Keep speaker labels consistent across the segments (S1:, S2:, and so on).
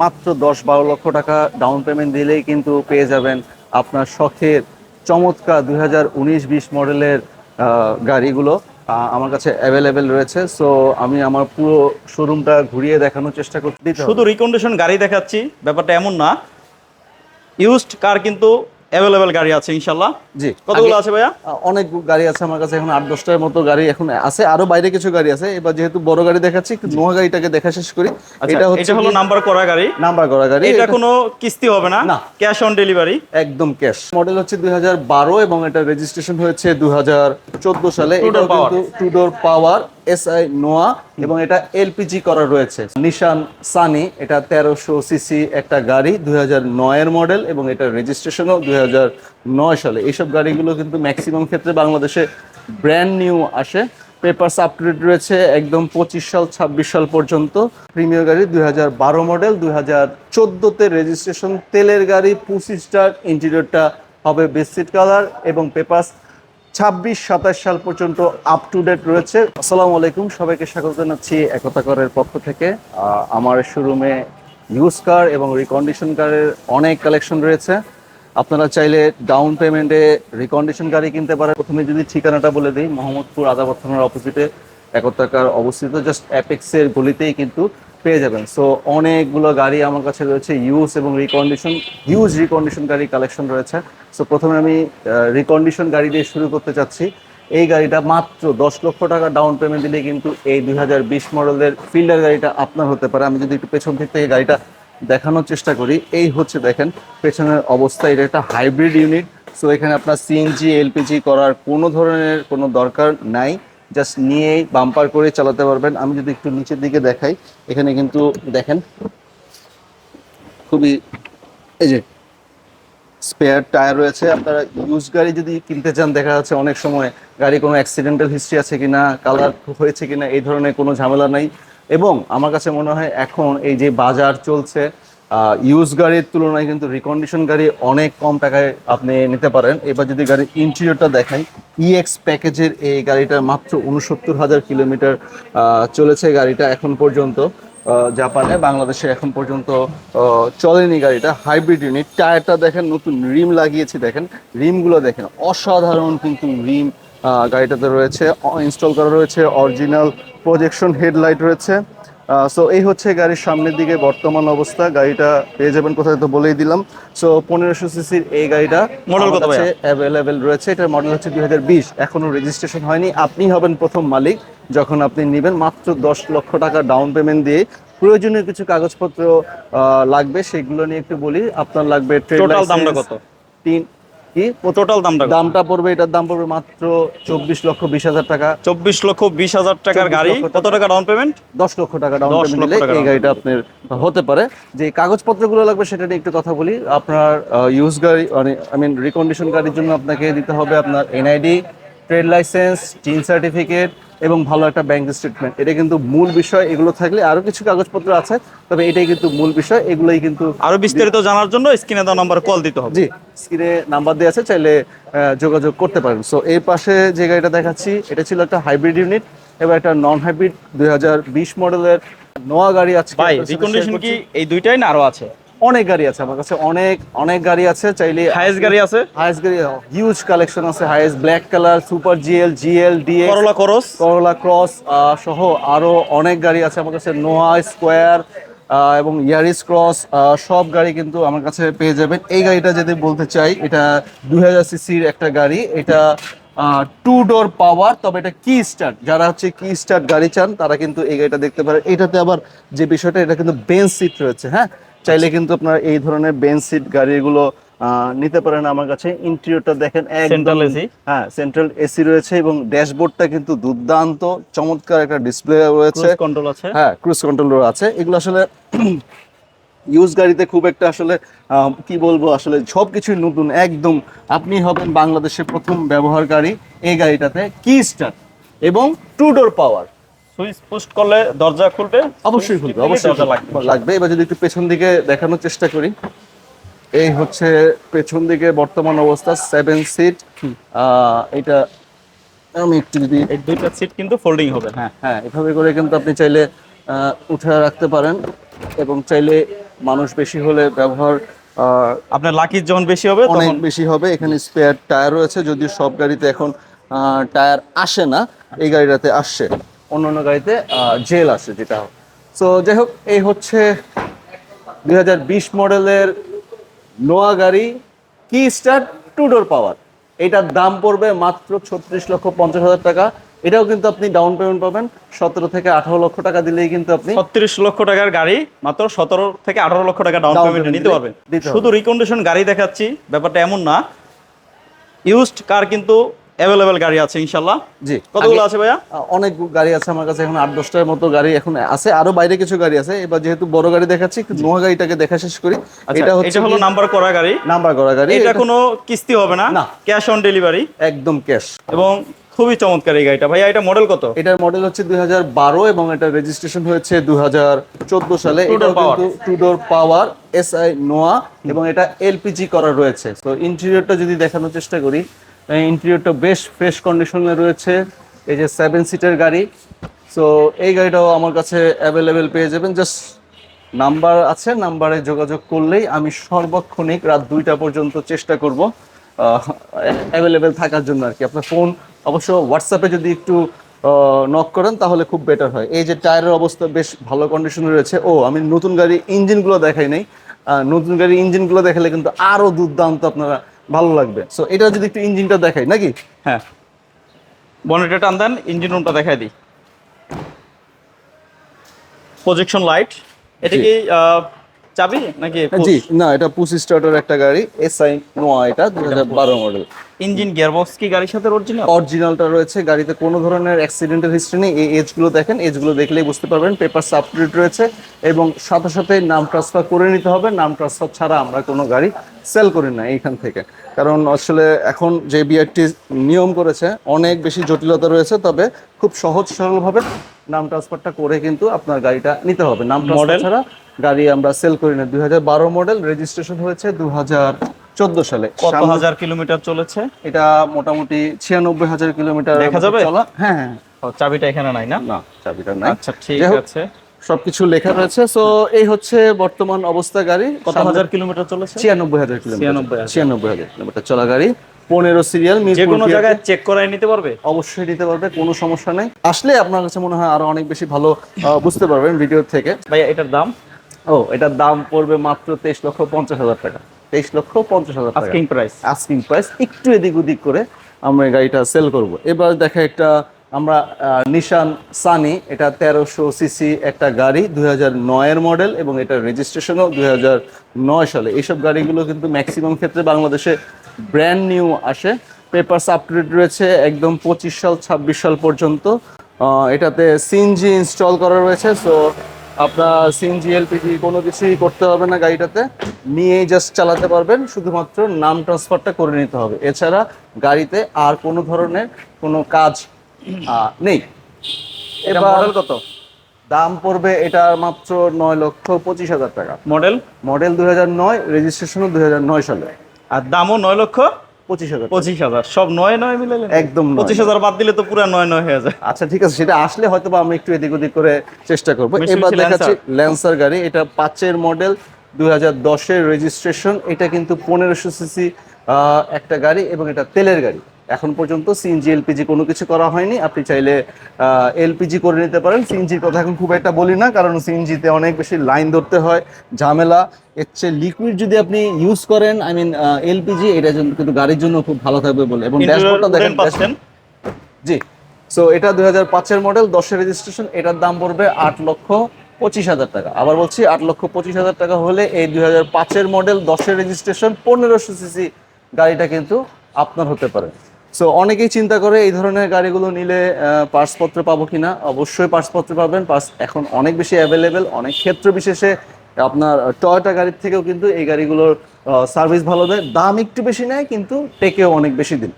S1: মাত্র দশ বারো লক্ষ টাকা ডাউন পেমেন্ট দিলেই কিন্তু পেয়ে যাবেন আপনার শখের চমৎকার দুই হাজার উনিশ বিশ মডেলের গাড়িগুলো আমার কাছে অ্যাভেলেবেল রয়েছে। সো আমি আমার পুরো শোরুমটা ঘুরিয়ে দেখানোর চেষ্টা করছি।
S2: শুধু রিকন্ডিশন গাড়ি দেখাচ্ছি, ব্যাপারটা এমন না। ইউজড কার কিন্তু অ্যাভেলেবেল গাড়ি আছে ইনশাল্লাহ
S1: জি।
S2: কতগুলো আছে ভাইয়া?
S1: অনেক গাড়ি আছে আমার কাছে এখন আট দশটার মতো গাড়ি এখন আছে। আরও বাইরে কিছু গাড়ি আছে এবার যেহেতু বড় গাড়ি দেখাচ্ছি একটু নোয়া গাড়িটাকে দেখা শেষ করি।
S2: আচ্ছা
S1: এটা হচ্ছে
S2: হলো নাম্বার করা গাড়ি।
S1: নাম্বার করা গাড়ি।
S2: এটা কোনো কিস্তি হবে না। ক্যাশ অন ডেলিভারি
S1: একদম ক্যাশ মডেল হচ্ছে দুই হাজার বারো এবং এটা রেজিস্ট্রেশন হয়েছে দুই হাজার
S2: চোদ্দ সালে।
S1: এটা কিন্তু two door power SI Noah এবং এটা এলপিজি করা রয়েছে। নিশান সানি এটা তেরোশো সিসি একটা গাড়ি, দুই এর মডেল এবং এটা রেজিস্ট্রেশনও দুই নয় সালে। এইসব গাড়িগুলো কিন্তু ম্যাক্সিমাম ক্ষেত্রে বাংলাদেশে ব্র্যান্ড নিউ আসে। পেপারস আপডেট রয়েছে একদম পঁচিশ সাল, ছাব্বিশ সাল পর্যন্ত। প্রিমিয়ার গাড়ি দুই বারো মডেল দুই হাজার চোদ্দোতে রেজিস্ট্রেশন তেলের গাড়ি পুসি স্টার ইন্টেরিয়রটা হবে বেসিট কালার এবং পেপারস ছাব্বিশ, সাতাশ সাল পর্যন্ত আপ টু ডেট রয়েছে। আসসালামু আলাইকুম, সবাইকে স্বাগত জানাচ্ছি একতা করের পক্ষ থেকে। আমার শোরুমে ইউজ কার এবং রিকন্ডিশন কারের অনেক কালেকশন রয়েছে। আপনারা চাইলে ডাউন পেমেন্টে রিকন্ডিশন গাড়ি কিনতে পারেন। প্রথমে যদি ঠিকানাটা বলে দিই, মোহাম্মদপুর আদাবর থানার অপোজিটে একতাকার অবস্থিত। জাস্ট অ্যাপেক্সের গলিতেই কিন্তু পেয়ে যাবেন। সো অনেকগুলো গাড়ি আমার কাছে রয়েছে। ইউজ এবং রিকন্ডিশন হিউজ রিকন্ডিশন গাড়ি কালেকশন রয়েছে। সো প্রথমে আমি রিকন্ডিশন গাড়ি দিয়ে শুরু করতে চাচ্ছি। এই গাড়িটা মাত্র দশ লক্ষ টাকা ডাউন পেমেন্ট দিলে কিন্তু এই দুই হাজার বিশ মডেলের ফিল্ডার গাড়িটা আপনার হতে পারে। আমি যদি একটু পেছন দিক থেকে গাড়িটা দেখানোর চেষ্টা করি, এই হচ্ছে দেখেন, পেছনের অবস্থা, এটা একটা হাইব্রিড ইউনিট সো এখানে আপনার সিএনজি এলপিজি করার কোনো ধরনের কোনো দরকার নাই। জাস্ট নিয়েই বাম্পার করে চালাতে পারবেন। আমি যদি একটু নিচের দিকে দেখাই, এখানে কিন্তু দেখেন, খুবই, এই যে স্পেয়ার টায়ার রয়েছে। আপনারা ইউজ গাড়ি যদি কিনতে চান, দেখা যাচ্ছে অনেক সময় গাড়ি কোনো অ্যাক্সিডেন্টাল হিস্ট্রি আছে কিনা কালার হয়েছে কিনা, এই ধরনের কোনো ঝামেলা নাই। এবং আমার কাছে মনে হয় এখন এই যে বাজার চলছে ইউজ গাড়ির তুলনায় কিন্তু রিকন্ডিশন গাড়ি অনেক কম টাকায় আপনি নিতে পারেন। এবার যদি গাড়ির ইন্টেরিয়রটা দেখাই ইএক্স প্যাকেজের এই গাড়িটা মাত্র উনসত্তর হাজার কিলোমিটার চলেছে গাড়িটা এখন পর্যন্ত। জাপানে বাংলাদেশে এখন পর্যন্ত চলেনি গাড়িটা হাইব্রিড ইউনিট টায়ারটা দেখেন, নতুন রিম লাগিয়েছি দেখেন। রিমগুলো দেখেন, অসাধারণ কিন্তু রিম গাড়িটাতে রয়েছে। ইনস্টল করা রয়েছে অরিজিনাল প্রজেকশন হেডলাইট রয়েছে। সো এই হচ্ছে গাড়ির সামনের দিকে বর্তমান অবস্থা। গাড়িটা পেয়ে যাবেন কোথায় তো বলেই দিলাম। সো পনেরোশো সিসির এই গাড়িটা
S2: Model কত?
S1: অ্যাভেলেবেল রয়েছে। এটার মডেল হচ্ছে দুই হাজার বিশ এখনও রেজিস্ট্রেশন হয়নি। আপনি হবেন প্রথম মালিক যখন আপনি নেবেন। মাত্র দশ লক্ষ টাকা ডাউন পেমেন্ট দিয়ে প্রয়োজনীয় কিছু কাগজপত্র আহ, লাগবে সেগুলো নিয়ে একটু বলি। আপনার লাগবে license,
S2: কত?
S1: তিন কি?
S2: টোটাল দামটা
S1: দামটা পড়বে এটার দাম পড়বে মাত্র চব্বিশ লক্ষ বিশ হাজার টাকা।
S2: চব্বিশ লক্ষ বিশ হাজার টাকার গাড়ি। কত টাকা ডাউন পেমেন্ট
S1: দশ লক্ষ টাকা ডাউন পেমেন্ট দিলে এই গাড়িটা আপনার হতে পারে। যে কাগজপত্রগুলো লাগবে সেটা নিয়ে একটু কথা বলি। আপনার ইউজ গাড়ি মানে আই মিন রিকন্ডিশন গাড়ির জন্য আপনাকে দিতে হবে আপনার NID trade licence TIN certificate এবং ভালো একটা ব্যাংক স্টেটমেন্ট এটা কিন্তু মূল বিষয় এগুলো থাকলে আরও কিছু কাগজপত্র আছে তবে এটাই কিন্তু মূল বিষয় এগুলোই কিন্তু
S2: আরও বিস্তারিত জানার জন্য স্ক্রিনে দেওয়া নাম্বার কল দিতে হবে।
S1: জি স্ক্রিনে নাম্বার দেওয়া আছে চাইলে যোগাযোগ করতে পারেন। সো এর পাশে যে গাড়িটা দেখাচ্ছি এটা ছিল একটা হাইব্রিড ইউনিট এবার একটা নন হাইব্রিড দুই হাজার বিশ মডেলের নোয়া গাড়ি আছে
S2: ভাই রিকন্ডিশন কি এই দুইটাই না আরও আছে?
S1: অনেক গাড়ি আছে আমার কাছে অনেক অনেক গাড়ি আছে চাইলে
S2: হাইয়েস্ট গাড়ি আছে?
S1: হাইস্ট গাড়ি হিউজ কালেকশন আছে highest black colour super GL GL DX
S2: Corolla করস
S1: করলা ক্রস সহ আরও অনেক গাড়ি আছে আমার কাছে নোয়া স্কোয়ার এবং ইয়ারিস ক্রস সব গাড়ি কিন্তু আমার কাছে পেয়ে যাবেন। এই গাড়িটা যদি বলতে চাই এটা দুই হাজার সিসির একটা গাড়ি এটা টু ডোর পাওয়ার তবে এটা কি স্টার্ট যারা হচ্ছে কি স্টার্ট গাড়ি চান তারা কিন্তু এই গাড়িটা দেখতে পারেন। এটাতে আবার যে বিষয়টা এটা কিন্তু বেঞ্চ সিট রয়েছে হ্যাঁ? চাইলে কিন্তু আপনার এই ধরনের বেঞ্চ সিট গাড়িগুলো নিতে পারেন আমার কাছে। ইন্টেরিয়রটা দেখেন একদম
S2: Central AC?
S1: হ্যাঁ সেন্ট্রাল এসি রয়েছে এবং ড্যাশবোর্ডটা কিন্তু দুর্দান্ত চমৎকার একটা ডিসপ্লে রয়েছে।
S2: কন্ট্রোল আছে।
S1: হ্যাঁ ক্রুজ কন্ট্রোল আছে। এগুলো আসলে ইউজ গাড়িতে খুব একটা আসলে কি বলব আসলে সব কিছুই নতুন। একদম আপনি হবেন বাংলাদেশের প্রথম ব্যবহারকারী এই গাড়িটাতে কি স্টার এবং two door power
S2: switch push করলে দরজা খুলবে।
S1: অবশ্যই খুলবে অবশ্যই
S2: লাগবে।
S1: এবার যদি একটু পেছন দিকে দেখানোর চেষ্টা করি। এই হচ্ছে পেছন দিকে বর্তমান অবস্থা সেভেন সিট এটা আমি একটু যদি
S2: এই দুইটা সিট কিন্তু ফোল্ডিং হবে। হ্যাঁ
S1: হ্যাঁ এভাবে করে কিন্তু আপনি চাইলে আহ, উঠে রাখতে পারেন এবং চাইলে মানুষ বেশি হলে ব্যবহার
S2: আপনার লাকির যখন বেশি হবে
S1: অনেক বেশি হবে। এখানে স্পেয়ার টায়ার রয়েছে যদিও সব গাড়িতে এখন টায়ার আসে না এই গাড়িটাতে আসছে। অন্য অন্য গাড়িতে জেল আসে যেটা। সো যাই হোক এই হচ্ছে দুই হাজার বিশ মডেলের নোয়া গাড়ি কি স্টার টু ডোর পাওয়ার এটার দাম পড়বে মাত্র ছত্রিশ লক্ষ পঞ্চাশ হাজার টাকা। এটাও কিন্তু আপনি ডাউন পেমেন্ট পাবেন। সতেরো থেকে আঠারো লক্ষ টাকা দিলেই কিন্তু আপনি
S2: ছত্রিশ লক্ষ টাকার গাড়ি মাত্র সতেরো থেকে আঠারো লক্ষ টাকা ডাউন পেমেন্ট নিতে পারবেন। শুধু রিকন্ডিশন গাড়ি দেখাচ্ছি ব্যাপারটা এমন না। ইউজড কার কিন্তু অ্যাভেলেবেল গাড়ি আছে ইনশাল্লাহ
S1: জি।
S2: কতগুলো আছে ভাইয়া?
S1: অনেক গাড়ি আছে আমার কাছে এখন আট দশটার মতো গাড়ি এখন আছে। আরও বাইরে কিছু গাড়ি আছে। এবার যেহেতু বড় গাড়ি দেখাচ্ছি একটু নোয়া গাড়িটাকে দেখা শেষ করি।
S2: আচ্ছা,
S1: এটা হচ্ছে
S2: হলো নাম্বার করা গাড়ি।
S1: নাম্বার করা গাড়ি।
S2: এটা কোনো কিস্তি হবে না। ক্যাশ অন ডেলিভারি
S1: একদম ক্যাশ
S2: এবং খুবই চমৎকার এই গাড়িটা। ভাইয়া এটা মডেল কত?
S1: এটার মডেল হচ্ছে দুই হাজার বারো এবং এটা রেজিস্ট্রেশন হয়েছে দুই হাজার
S2: চোদ্দ সালে।
S1: এটা কিন্তু two door power SI Noah এবং এটা এলপিজি করা রয়েছে। তো ইন্টেরিয়রটা যদি দেখানোর চেষ্টা করি ইন্টেরিয়রটা বেশ ফ্রেশ কন্ডিশনে রয়েছে। এই যে সেভেন সিটের গাড়ি। সো এই গাড়িটাও আমার কাছে অ্যাভেলেবেল পেয়ে যাবেন। জাস্ট নাম্বার আছে নাম্বারে যোগাযোগ করলেই আমি সর্বক্ষণিক রাত দুইটা পর্যন্ত চেষ্টা করব অ্যাভেলেবেল থাকার জন্য আর কি। আপনার ফোন অবশ্য হোয়াটসঅ্যাপে যদি একটু নক করেন তাহলে খুব বেটার হয়। এই যে টায়ারের অবস্থা বেশ ভালো কন্ডিশনে রয়েছে। ও, আমি নতুন গাড়ি ইঞ্জিনগুলো দেখাই নাই। নতুন গাড়ি ইঞ্জিনগুলো দেখালে কিন্তু আরও দুর্দান্ত আপনারা ভালো লাগবে। সো এটা যদি একটু ইঞ্জিনটা দেখাই নাকি?
S2: হ্যাঁ। বনেটে টান দেন ইঞ্জিন রুমটা দেখাই দিই। প্রজেকশন লাইট এটা কি চাবি নাকি
S1: জি। না এটা পুসি স্টার্টার একটা গাড়ি এসআই নোয়া এটা দুই হাজার বারো মডেল
S2: ইঞ্জিন গিয়ারবক্স কি গাড়ির সাথে অরিজিনাল
S1: অরিজিনালটা রয়েছে গাড়িতে কোনো ধরনের অ্যাক্সিডেন্টের হিস্ট্রি নেই। এই এজগুলো দেখেন এজগুলো দেখলেই বুঝতে পারবেন পেপার আপডেট রয়েছে এবং সাথে সাথে নাম ট্রান্সফার করে নিতে হবে। নাম ট্রান্সফার ছাড়া আমরা কোনো গাড়ি সেল করি না এইখান থেকে। কারণ আসলে এখন যে বিআরটি নিয়ম করেছে অনেক বেশি জটিলতা রয়েছে তবে খুব সহজ সরলভাবে নাম ট্রান্সফারটা করে কিন্তু আপনার গাড়িটা নিতে হবে। নাম ট্রান্সফার ছাড়া গাড়ি আমরা সেল করি না দুই হাজার বারো মডেল রেজিস্ট্রেশন হয়েছে দু চোদ্দ সালে।
S2: কত হাজার কিলোমিটার চলেছে?
S1: এটা মোটামুটি ছিয়ানব্বই হাজার কিলোমিটার
S2: দেখা যাবে?
S1: হ্যাঁ হ্যাঁ।
S2: চাবিটা এখানে নাই না?
S1: না চাবিটা নাই।
S2: আচ্ছা ঠিক আছে।
S1: সবকিছু লেখা রয়েছে। সো এই হচ্ছে বর্তমান অবস্থা গাড়ি।
S2: কত হাজার কিলোমিটার চলেছে?
S1: ছিয়ানব্বই হাজার কিলোমিটার। ছিয়ানব্বই হাজার। কিলোমিটার চলা গাড়ি। পনেরো সিরিয়াল
S2: যে কোনো জায়গায় চেক করাই নিতে পারবে?
S1: অবশ্যই নিতে পারবে কোনো সমস্যা নেই। আসলে আপনার কাছে মনে হয় আরও অনেক বেশি ভালো বুঝতে পারবেন ভিডিও থেকে।
S2: ভাইয়া এটার দাম?
S1: ও এটার দাম পড়বে মাত্র তেইশ লক্ষ পঞ্চাশ হাজার টাকা। তেইশ লক্ষ পঞ্চাশ হাজার টাকা।
S2: আস্কিং প্রাইস
S1: আস্কিং প্রাইস একটু এদিক ওদিক করে আমরা এই গাড়িটা সেল করব। এবার দেখা একটা আমরা নিশান সানি এটা তেরোশো সিসি একটা গাড়ি, দুই হাজার নয়ের মডেল এবং এটা রেজিস্ট্রেশনও দুই হাজার নয় সালে। এইসব গাড়িগুলো কিন্তু ম্যাক্সিমাম ক্ষেত্রে বাংলাদেশে ব্র্যান্ড নিউ আসে। পেপারস আপডেট রয়েছে একদম পঁচিশ সাল, ছাব্বিশ সাল পর্যন্ত। এটাতে সিএনজি ইনস্টল করা রয়েছে সো আপনার সিএনজি এলপিজি কোনো কিছুই করতে হবে না গাড়িটাতে। নিয়েই জাস্ট চালাতে পারবেন, শুধুমাত্র নাম ট্রান্সফারটা করে নিতে হবে। এছাড়া গাড়িতে আর কোনো ধরনের কোনো কাজ নেই।
S2: এটা মডেল কত?
S1: দাম পড়বে এটার মাত্র নয় লক্ষ পঁচিশ হাজার টাকা।
S2: মডেল
S1: মডেল দুই হাজার নয় রেজিস্ট্রেশনও দুই হাজার নয় সালে।
S2: আর দামও নয় লক্ষ
S1: পঁচিশ হাজার
S2: পঁচিশ হাজার। সব নয় নয় মিলাইলেন
S1: একদম
S2: পঁচিশ হাজার বাদ দিলে তো পুরো নয় নয় হয়ে যায়।
S1: আচ্ছা ঠিক আছে সেটা আসলে হয়তো বা আমি একটু এদিক ওদিক করে চেষ্টা করব। এবার দেখাচ্ছি ল্যান্সার গাড়ি। এটা পাঁচের মডেল দুই হাজার দশের রেজিস্ট্রেশন এটা কিন্তু পনেরোশো সিসি একটা গাড়ি এবং এটা তেলের গাড়ি। এখন পর্যন্ত সিএনজি এলপিজি কোনো কিছু করা হয়নি। আপনি চাইলে এলপিজি করে নিতে পারেন। সিএনজির কথা এখন খুব একটা বলি না কারণ সিএনজিতে অনেক বেশি লাইন ধরতে হয় ঝামেলা। এর চেয়ে লিকুইড যদি আপনি ইউজ করেন আই মিন এলপিজি এটা জন্য- কিন্তু গাড়ির জন্য খুব ভালো থাকবে বলে। এবং ড্যাশবোর্ডটা দেখেন জি। সো এটা দুই হাজার পাঁচের মডেল দশের রেজিস্ট্রেশন এটার দাম পড়বে আট লক্ষ পঁচিশ হাজার টাকা। আবার বলছি আট লক্ষ পঁচিশ হাজার টাকা হলে এই দুই হাজার পাঁচের মডেল দশের রেজিস্ট্রেশন পনেরোশো সিসি গাড়িটা কিন্তু আপনার হতে পারে। সো অনেকেই চিন্তা করে এই ধরনের গাড়িগুলো নিলে পার্সপত্র পাবো কিনা? অবশ্যই পার্সপত্র পাবেন। পার্স এখন অনেক বেশি অ্যাভেলেবেল অনেক ক্ষেত্র বিশেষে আপনার টয়োটা গাড়ির থেকেও কিন্তু এই গাড়িগুলোর সার্ভিস ভালো দেয়। দাম একটু বেশি নেয়, কিন্তু টেকেও অনেক বেশি দিন।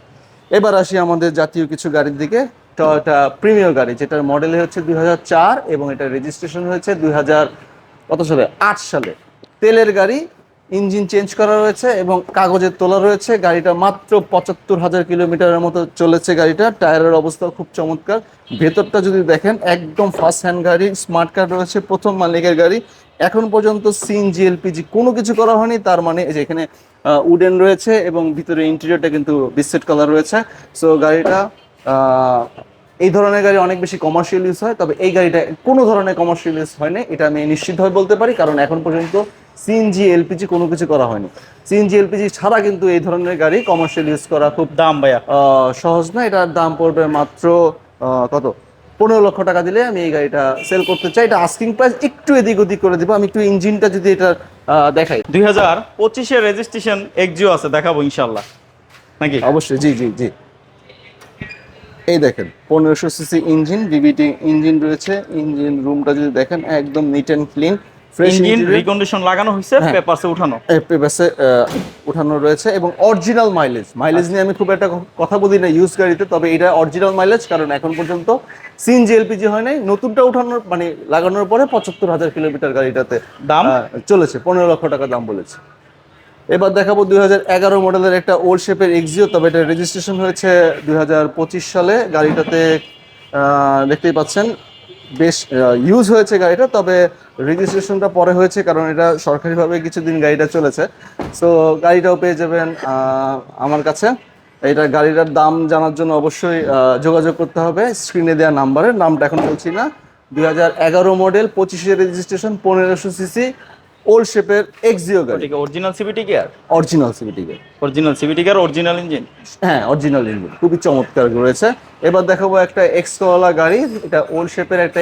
S1: এবার আসি আমাদের জাতীয় কিছু গাড়ির দিকে। টয়োটা প্রিমিয়ার গাড়ি, যেটার মডেল হচ্ছে দুই হাজার চার এবং এটা রেজিস্ট্রেশন হয়েছে দুই কত সালে? আট সালে। তেলের গাড়ি ইঞ্জিন চেঞ্জ করা রয়েছে এবং কাগজের তোলা রয়েছে। গাড়িটা মাত্র পঁচাত্তর হাজার কিলোমিটারের মতো চলেছে গাড়িটা। টায়ারের অবস্থা খুব চমৎকার। ভেতরটা যদি দেখেন, একদম ফার্স্ট হ্যান্ড গাড়ি স্মার্ট কার্ড রয়েছে, প্রথম মালিকের গাড়ি। এখন পর্যন্ত সিএনজি এলপিজি কোনো কিছু করা হয়নি। তার মানে এই যে এখানে উডেন রয়েছে এবং ভিতরে ইন্টেরিয়রটা কিন্তু বিস্কেট কালার রয়েছে। সো গাড়িটা এই ধরনের গাড়ি অনেক বেশি কমার্শিয়াল ইউজ হয়। তবে এই গাড়িটা কোনো ধরনের কমার্শিয়াল ইউজ হয়নি। এটা আমি নিশ্চিতভাবে বলতে পারি। কারণ এখন পর্যন্ত সিএনজি এলপিজি কোনো কিছু করা হয়নি। সিএনজি এলপিজি ছাড়া কিন্তু এই ধরনের গাড়ি কমার্শিয়াল ইউজ করা খুব
S2: দাম ভাইয়া?
S1: সহজ না। এটার দাম পড়বে মাত্র কত? পনেরো লক্ষ টাকা দিলে আমি এই গাড়িটা সেল করতে চাই। এটা আস্কিং প্রাইস একটু এদিক ওদিক করে দিব। আমি একটু ইঞ্জিনটা যদি এটা দেখাই।
S2: দুই হাজার পঁচিশের রেজিস্ট্রেশন এক্সিও আছে দেখাবো ইনশাল্লাহ নাকি?
S1: অবশ্যই জি জি জি। এই দেখেন পনেরোশো সিসি ইঞ্জিন বিবিটি ইঞ্জিন রয়েছে। ইঞ্জিন রুমটা যদি দেখেন একদম neat and clean
S2: engine recondition লাগানো হয়েছে
S1: হ্যাঁ।
S2: পেপারসে উঠানো।
S1: পেপাসে উঠানো রয়েছে এবং অরিজিনাল মাইলেজ মাইলেজ নিয়ে আমি খুব একটা কথা বলি না ইউজ গাড়িতে তবে এটা অরিজিনাল মাইলেজ কারণ এখন পর্যন্ত সিএনজি এলপিজি হয় নাই। নতুনটা উঠানোর মানে লাগানোর পরে পঁচাত্তর হাজার কিলোমিটার গাড়িটাতে
S2: দাম?
S1: চলেছে। পনেরো লক্ষ টাকা দাম বলেছে। এবার দেখাবো দুই হাজার এগারো মডেলের একটা ওল্ড শেপের এক্সিও তবে এটা রেজিস্ট্রেশন হয়েছে দুই হাজার পঁচিশ সালে। গাড়িটাতে দেখতেই পাচ্ছেন বেশ ইউজ হয়েছে গাড়িটা, তবে রেজিস্ট্রেশনটা পরে হয়েছে, কারণ এটা সরকারিভাবে কিছুদিন গাড়িটা চলেছে। সো গাড়িটাও পেয়ে যাবেন আমার কাছে। এটা গাড়িটার দাম জানার জন্য অবশ্যই যোগাযোগ করতে হবে। স্ক্রিনে দেওয়া নাম্বারের নামটা এখন বলছি না। দুই হাজার এগারো মডেল পঁচিশে রেজিস্ট্রেশন পনেরোশো সিসি ওল্ড শেপের এক্সিও গাড়ি।
S2: Original CVT gear
S1: original CVT গাড়ি।
S2: Original CVT gear original engine
S1: হ্যাঁ অরিজিনাল ইঞ্জিন খুবই চমৎকার রয়েছে। এবার দেখাবো একটা এক্স করলা গাড়ি। এটা ওল্ড শেপের একটা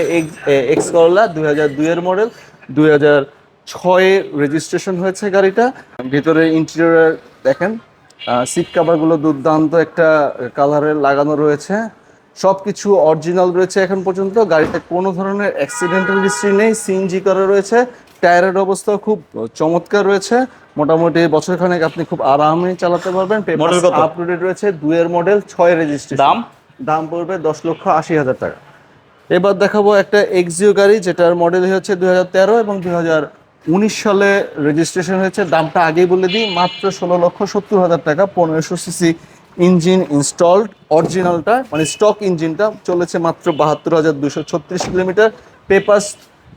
S1: এক্স করলা দুই হাজার দুইয়ের মডেল দুই হাজার ছয়ে রেজিস্ট্রেশন হয়েছে গাড়িটা। ভিতরে ইন্টেরিয়র দেখেন সিট কাভারগুলো দুর্দান্ত একটা কালারের লাগানো রয়েছে। সব কিছু অরিজিনাল রয়েছে এখন পর্যন্ত। গাড়িতে কোনো ধরনের অ্যাক্সিডেন্টাল হিস্ট্রি নেই। সিএনজি করা রয়েছে। টায়ারের অবস্থা খুব চমৎকার রয়েছে। মোটামুটি বছরখানেক আপনি খুব আরামে চালাতে পারবেন।
S2: Model কত?
S1: আপডেট রয়েছে দুয়ের মডেল ছয় রেজিস্ট্রেশন
S2: দাম?
S1: দাম পড়বে দশ লক্ষ আশি হাজার টাকা। এবার দেখাবো একটা এক্সিও গাড়ি যেটার মডেল হচ্ছে দুই হাজার তেরো এবং দুই হাজার উনিশ সালে রেজিস্ট্রেশন হয়েছে। দামটা আগেই বলে দিই মাত্র ষোলো লক্ষ সত্তর হাজার টাকা পনেরোশো সিসি ইঞ্জিন ইনস্টলড অরিজিনালটা মানে স্টক ইঞ্জিনটা চলেছে মাত্র বাহাত্তর হাজার দুশো ছত্রিশ kilometre. Papers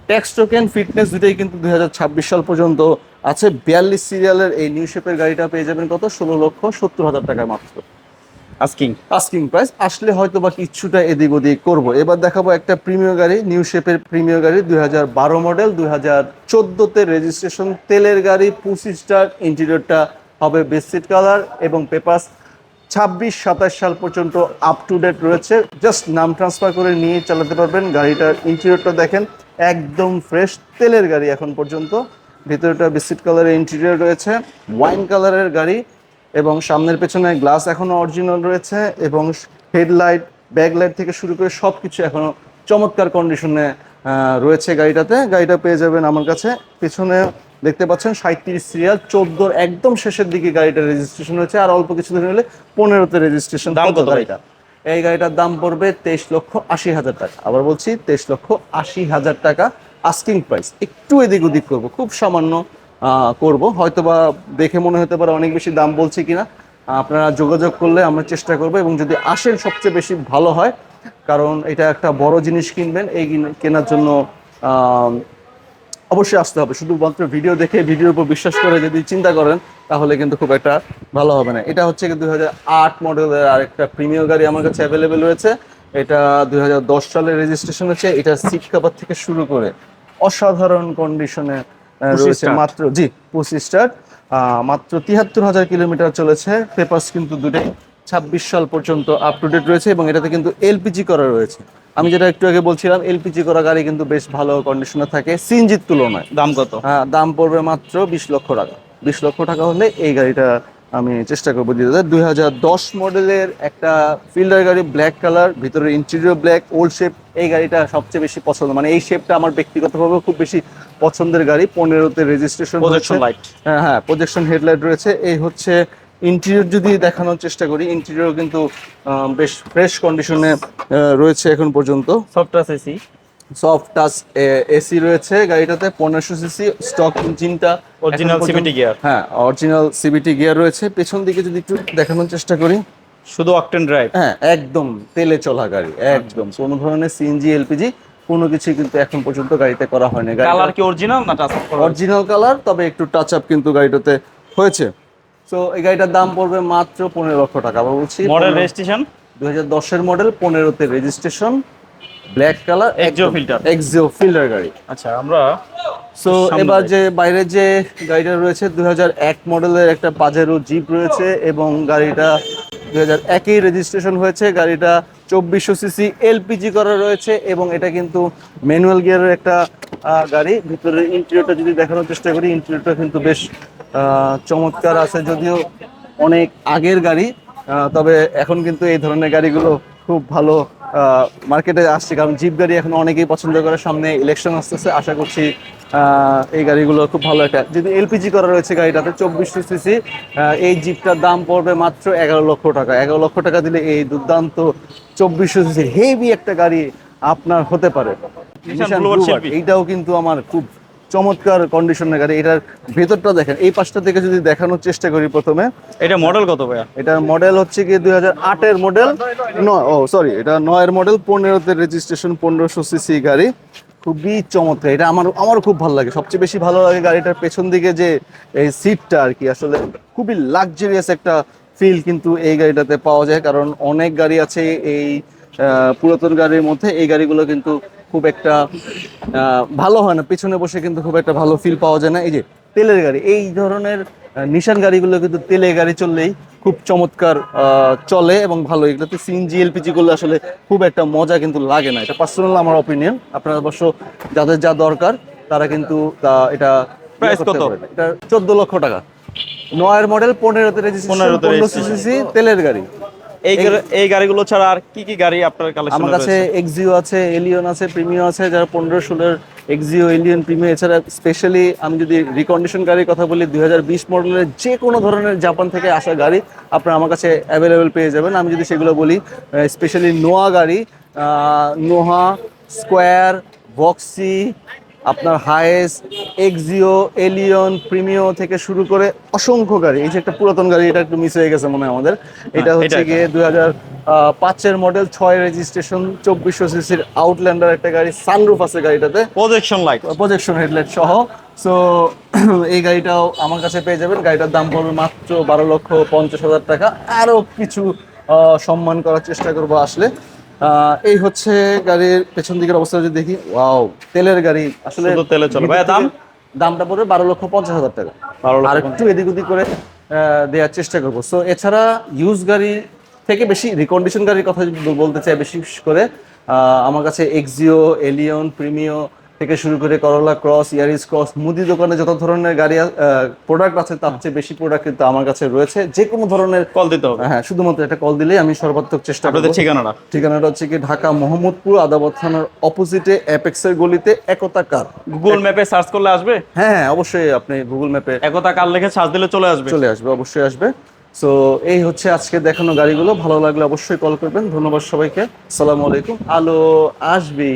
S1: tax token fitness দুটোই কিন্তু দুই হাজার ছাব্বিশ সাল পর্যন্ত আছে। বিয়াল্লিশ সিরিয়ালের এই নিউ শেপের গাড়িটা পেয়ে যাবেন কত? ষোলো লক্ষ সত্তর হাজার টাকায় মাত্র।
S2: আস্কিং
S1: আস্কিং প্রাইস আসলে হয়তো বা কিছুটা এদিক ওদিক করব। এবার দেখাবো একটা প্রিমিয় গাড়ি নিউ শেপের প্রিমিয় গাড়ি দুই হাজার বারো মডেল দুই হাজার চোদ্দোতে রেজিস্ট্রেশন তেলের গাড়ি পুসি স্টার ইন্টেরিয়রটা হবে বেসিট কালার এবং পেপার্স ছাব্বিশ সাতাশ সাল পর্যন্ত আপ টু ডেট রয়েছে। জাস্ট নাম ট্রান্সফার করে নিয়ে চালাতে পারবেন। গাড়িটার ইন্টেরিয়রটা দেখেন। একদম ফ্রেশ তেলের গাড়ি এখন পর্যন্ত। ভিতরটা বিস্কিট কালারের ইন্টেরিয়র রয়েছে ওয়াইন কালারের গাড়ি এবং সামনের পেছনে গ্লাস এখনও অরিজিনাল রয়েছে এবং হেডলাইট ব্যাকলাইট থেকে শুরু করে সব কিছু এখনও চমৎকার কন্ডিশনে রয়েছে গাড়িটাতে। গাড়িটা পেয়ে যাবেন আমার কাছে। পেছনে দেখতে পাচ্ছেন সাঁত্রিশ সিরিয়াল চোদ্দোর একদম শেষের দিকে গাড়িটা রেজিস্ট্রেশন হয়েছে আর অল্প কিছুদিন হলে পনেরোতে রেজিস্ট্রেশন
S2: দাম কত
S1: গাড়িটা? এই গাড়িটার দাম পড়বে তেইশ লক্ষ আশি হাজার টাকা। আবার বলছি, তেইশ লক্ষ আশি হাজার টাকা আস্কিং প্রাইস একটু এদিক ওদিক করব, খুব সামান্য করব। হয়তো বা দেখে মনে হতে পারে অনেক বেশি দাম বলছি কিনা। আপনারা যোগাযোগ করলে আমরা চেষ্টা করব এবং যদি আসেন সবচেয়ে বেশি ভালো হয়, কারণ এটা একটা বড় জিনিস কিনবেন। এই কিন- কেনার জন্য অবশ্যই আসতে হবে। শুধুমাত্র ভিডিও দেখে ভিডিওর উপর বিশ্বাস করে যদি চিন্তা করেন তাহলে কিন্তু খুব একটা ভালো হবে না। এটা হচ্ছে দুই হাজার আট মডেলের আরেকটা প্রিমিয়ার গাড়ি আমার কাছে অ্যাভেলেবেল রয়েছে। এটা দুই হাজার দশ সালে রেজিস্ট্রেশন হচ্ছে। এটা সিট কাভার থেকে শুরু করে অসাধারণ কন্ডিশনে রয়েছে মাত্র জি পুসি স্টার্ট মাত্র তিয়াত্তর হাজার কিলোমিটার চলেছে। পেপার্স কিন্তু দুটোই ছাব্বিশ সাল পর্যন্ত আপ টু ডেট রয়েছে এবং এটাতে কিন্তু এলপিজি করা রয়েছে। আমি যেটা একটু আগে বলছিলাম এলপিজি করা গাড়ি কিন্তু বেশ ভালো কন্ডিশনে থাকে। সিএনজির তুলনায়।
S2: দাম কত?
S1: হ্যাঁ দাম পড়বে মাত্র বিশ লক্ষ টাকা। বিশ লক্ষ টাকা হলে এই গাড়িটা আমি চেষ্টা করব দিতে দুই হাজার দশ মডেলের একটা ফিল্ডার গাড়ি ব্ল্যাক কালার ভিতরে ইন্টেরিয়র ব্ল্যাক ওল্ড শেপ এই গাড়িটা সবচেয়ে বেশি পছন্দ। মানে এই শেপটা আমার ব্যক্তিগতভাবে খুব বেশি পছন্দের গাড়ি। পনেরোতে রেজিস্ট্রেশন
S2: প্রজেকশন লাইট
S1: হ্যাঁ হ্যাঁ প্রজেকশন হেডলাইট রয়েছে। এই হচ্ছে ইন্টেরিয়র যদি দেখানোর চেষ্টা করি ইন্টেরিয়র কিন্তু বেশ ফ্রেশ কন্ডিশনে রয়েছে এখন পর্যন্ত।
S2: Soft touch AC
S1: soft touch AC রয়েছে গাড়িটাতে পনেরোশো সিসি স্টক ইঞ্জিনটা
S2: অরিজিনাল CVT গিয়ার
S1: হ্যাঁ অরিজিনাল সিবিটি গিয়ার রয়েছে। পেছন দিকে যদি একটু দেখানোর চেষ্টা করি।
S2: শুধু অকটেন ড্রাইভ
S1: হ্যাঁ একদম তেলে চলা গাড়ি একদম। কোনো ধরনের সিএনজি এলপিজি কোনো কিছু কিন্তু এখন পর্যন্ত গাড়িতে করা হয়নি।
S2: কালার কি অরিজিনাল না টাচ
S1: অরিজিনাল কালার তবে একটু টাচ আপ কিন্তু গাড়িটাতে হয়েছে। তো এই গাড়িটার দাম পড়বে মাত্র পনেরো লক্ষ টাকা। বলছি
S2: মডেল রেজিস্ট্রেশন
S1: দু হাজার দশের মডেল পনেরোতে registration black colour
S2: Exio filter।
S1: Axio Fielder গাড়ি।
S2: আচ্ছা আমরা
S1: সো এবার যে বাইরে যে গাড়িটা রয়েছে দুই এক মডেলের একটা পাজেরো জিপ রয়েছে এবং গাড়িটা দুই হাজার একই রেজিস্ট্রেশন হয়েছে। গাড়িটা চব্বিশশো সিসি এলপিজি করা রয়েছে এবং এটা কিন্তু ম্যানুয়াল গিয়ারের একটা গাড়ি। ভিতরের ইন্টেরিয়রটা যদি দেখানোর চেষ্টা করি ইন্টেরিয়রটা কিন্তু বেশ চমৎকার আছে যদিও অনেক আগের গাড়ি তবে এখন কিন্তু এই ধরনের গাড়িগুলো খুব ভালো মার্কেটে আসছে। কারণ জিপ গাড়ি এখন অনেকেই পছন্দ করে সামনে ইলেকশন আসতেছে। আশা করছি এই গাড়িগুলো খুব ভালো একটা যদি এলপিজি করা রয়েছে গাড়িটাতে চব্বিশশো সিসি এই জিপটার দাম পড়বে মাত্র এগারো লক্ষ টাকা। এগারো লক্ষ টাকা দিলে এই দুর্দান্ত চব্বিশশো সিসি হেভি একটা গাড়ি আপনার হতে পারে। এইটাও কিন্তু আমার খুব চমৎকার কন্ডিশনের গাড়ি। এটার ভেতরটা দেখেন এই পাশটা থেকে যদি দেখানোর চেষ্টা করি প্রথমে।
S2: এটা মডেল কত ভাইয়া?
S1: এটার মডেল হচ্ছে কি দুই হাজার আটের মডেল নয় ও সরি এটা নয়ের মডেল পনেরোতে রেজিস্ট্রেশন পনেরোশো সিসি গাড়ি। খুবই চমৎকার। এটা আমার আমারও খুব ভালো লাগে। সবচেয়ে বেশি ভালো লাগে গাড়িটার পেছন দিকে যে এই সিটটা আর কি। আসলে খুবই লাক্সারিয়াস একটা ফিল কিন্তু এই গাড়িটাতে পাওয়া যায় কারণ অনেক গাড়ি আছে এই পুরাতন গাড়ির মধ্যে এই গাড়িগুলো কিন্তু খুব একটা আহ, ভালো হয় না। পিছনে বসে কিন্তু খুব একটা ভালো ফিল পাওয়া যায় না। এই যে তেলের গাড়ি এই ধরনের নিশান গাড়িগুলো কিন্তু তেলে গাড়ি চললেই খুব চমৎকার চলে এবং ভালো। এগুলোতে সিএনজি এলপিজি গুলো আসলে খুব একটা মজা কিন্তু লাগে না। এটা পার্সোনাল আমার অপিনিয়ন আপনার অবশ্য যাদের যা দরকার তারা কিন্তু তা- এটা
S2: Price
S1: ইয়ে
S2: কত?
S1: এটা চোদ্দ লক্ষ টাকা। নয়ের মডেল পনেরোতে রেজিস্ট্রেশন
S2: 15 তে
S1: পনেরোশো সিসি তেলের গাড়ি।
S2: এই এই গাড়িগুলো ছাড়া আর কি কি গাড়ি আপনার কালেকশন
S1: আমার কাছে এক্সিও আছে এলিয়ন আছে প্রিমিও আছে যারা পনেরো ষোলোর এক্সিও এলিয়ন প্রিমিও এছাড়া স্পেশালি আমি যদি রিকন্ডিশন গাড়ির কথা বলি দুই হাজার বিশ মডেলের যে কোনো ধরনের জাপান থেকে আসা গাড়ি আপনারা আমার কাছে অ্যাভেলেবেল পেয়ে যাবেন। আমি যদি সেগুলো বলি স্পেশালি নোয়া গাড়ি নোহা স্কোয়ার বক্সি আপনার হায়েস এক্সিও এলিয়ন প্রিমিও থেকে শুরু করে অসংখ্য গাড়ি। এই যে একটা পুরাতন গাড়ি এটা একটু মিস হয়ে গেছে মনে হয় আমাদের। এটা হচ্ছে গিয়ে দুই হাজার পাঁচের মডেল ছয় রেজিস্ট্রেশন চব্বিশশো সিসির আউটল্যান্ডার একটা গাড়ি সানরুফ আছে গাড়িটাতে।
S2: প্রজেকশন লাইট
S1: প্রজেকশন হেডলাইট সহ। সো এই গাড়িটাও আমার কাছে পেয়ে যাবেন। গাড়িটার দাম পড়বে মাত্র বারো লক্ষ পঞ্চাশ হাজার টাকা। আরও কিছু সম্মান করার চেষ্টা করব আসলে। এই হচ্ছে গাড়ির পেছন দিকের অবস্থা যদি দেখি ওয়াও তেলের গাড়ি আসলে
S2: শুধু তেলে চলে। ভাই দাম?
S1: দামটা পড়বে বারো লক্ষ পঞ্চাশ হাজার টাকা আর একটু এদিক ওদিক করে দেওয়ার চেষ্টা করব সো এছাড়া ইউজ গাড়ি থেকে বেশি রিকন্ডিশন গাড়ির কথা যদি বলতে চাই বেশি করে আহ, আমার কাছে এক্সিও এলিয়ন প্রিমিও থেকে শুরু করে করলা ক্রস ইয়ারিস ক্রস মুদি দোকানে যত ধরনের গাড়ি প্রোডাক্ট আছে তার চেয়ে বেশি প্রোডাক্ট কিন্তু আমার কাছে রয়েছে। যে কোনো ধরনের
S2: কল দিতে হবে।
S1: হ্যাঁ শুধুমাত্র একটা কল দিলেই আমি সর্বাত্মক চেষ্টা করব।
S2: ঠিকানাটা?
S1: ঠিকানাটা হচ্ছে কি ঢাকা মোহাম্মদপুর আদাবত থানার অপোজিটে অ্যাপেক্সের গলিতে একতা কার
S2: গুগল ম্যাপে সার্চ করলে আসবে?
S1: হ্যাঁ হ্যাঁ অবশ্যই আপনি গুগল ম্যাপে
S2: একতা কার লিখে সার্চ দিলে চলে আসবে।
S1: চলে আসবে অবশ্যই আসবে। সো এই হচ্ছে আজকে দেখানো গাড়িগুলো। ভালো লাগলে অবশ্যই কল করবেন। ধন্যবাদ সবাইকে। আসসালামু আলাইকুম। আলো আসবি